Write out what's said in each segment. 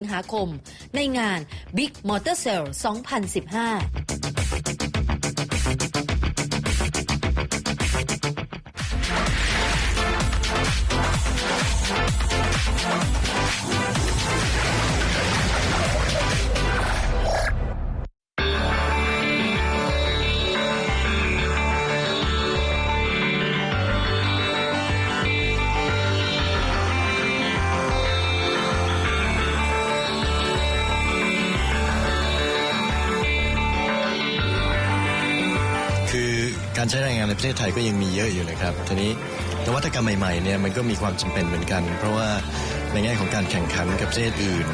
สิงหาคม ในงาน Big Motor Sale 2015 การใช้แรงงานในประเทศไทยก็ยังมีเยอะอยู่นะครับทีนี้นวัตกรรมใหม่ๆเนี่ยมันก็มีความจำเป็นเหมือนกัน เพราะว่าในแง่ของการแข่งขันกับประเทศอื่น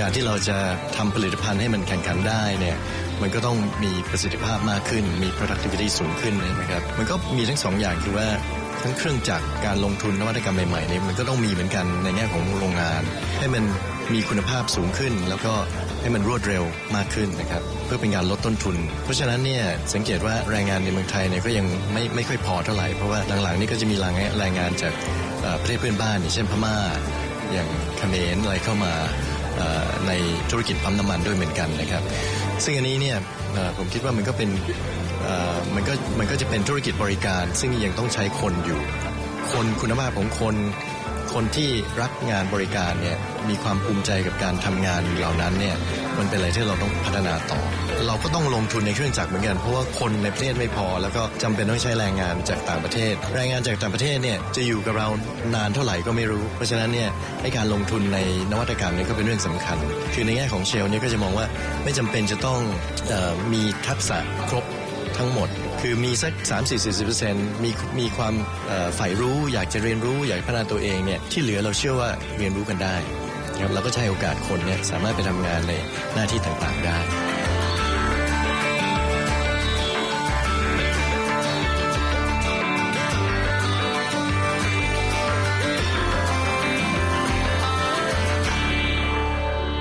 การที่เราจะทำผลิตภัณฑ์ให้มันแข่งขันได้เนี่ยมันก็ต้องมีประสิทธิภาพมากขึ้น มี productivity สูงขึ้นนะครับมันก็มีทั้งสองอย่างคือว่าทั้งเครื่องจักรการลงทุนนวัตกรรมใหม่ๆเนี่ยมันก็ต้องมีเหมือนกันในแง่ของโรงงาน ให้มันมีคุณภาพสูงขึ้น แล้วก็ ให้มันรวดเร็วมากขึ้นนะครับเพื่อเป็นการลดต้นทุน เพราะฉะนั้นเนี่ยสังเกตว่าแรงงานในเมืองไทยเนี่ยก็ยังไม่ไม่ค่อยพอเท่าไหร่เพราะว่าหลังๆนี่ก็จะมีแรงงานแรงงานจากประเทศเพื่อนบ้านอย่างเช่นพม่า อย่างเขมรอะไรเข้ามาในธุรกิจปั๊มน้ำมันด้วยเหมือนกันนะครับ ซึ่งอันนี้เนี่ยผมคิดว่ามันก็เป็นมันก็มันก็จะเป็นธุรกิจบริการ ซึ่งยังต้องใช้คนอยู่ คนคุณภาพของคน คนที่รักงานบริการเนี่ยมีความภูมิใจกับการทำงานเหล่านั้นเนี่ยมันเป็นอะไรที่เราต้องพัฒนาต่อ เราก็ต้องลงทุนในเครื่องจักรเหมือนกันเพราะว่าคนในประเทศไม่พอ แล้วก็จำเป็นต้องใช้แรงงานจากต่างประเทศ แรงงานจากต่างประเทศเนี่ยจะอยู่กับเรานานเท่าไหร่ก็ไม่รู้ เพราะฉะนั้นเนี่ยให้การลงทุนในนวัตกรรมเนี่ยก็เป็นเรื่องสำคัญ คือในแง่ของเชลเนี่ยก็จะมองว่าไม่จำเป็นจะต้องออมีทักษะครบ ทั้งหมด คือมีสัก3 4 40เปอร์เซ็นต์มีมีความใฝ่รู้อยากจะเรียนรู้อยากพัฒนาตัวเองเนี่ยที่เหลือเราเชื่อว่าเรียนรู้กันได้ครับเราก็ใช้โอกาสคนเนี่ยสามารถไปทำงานในหน้าที่ต่างๆได้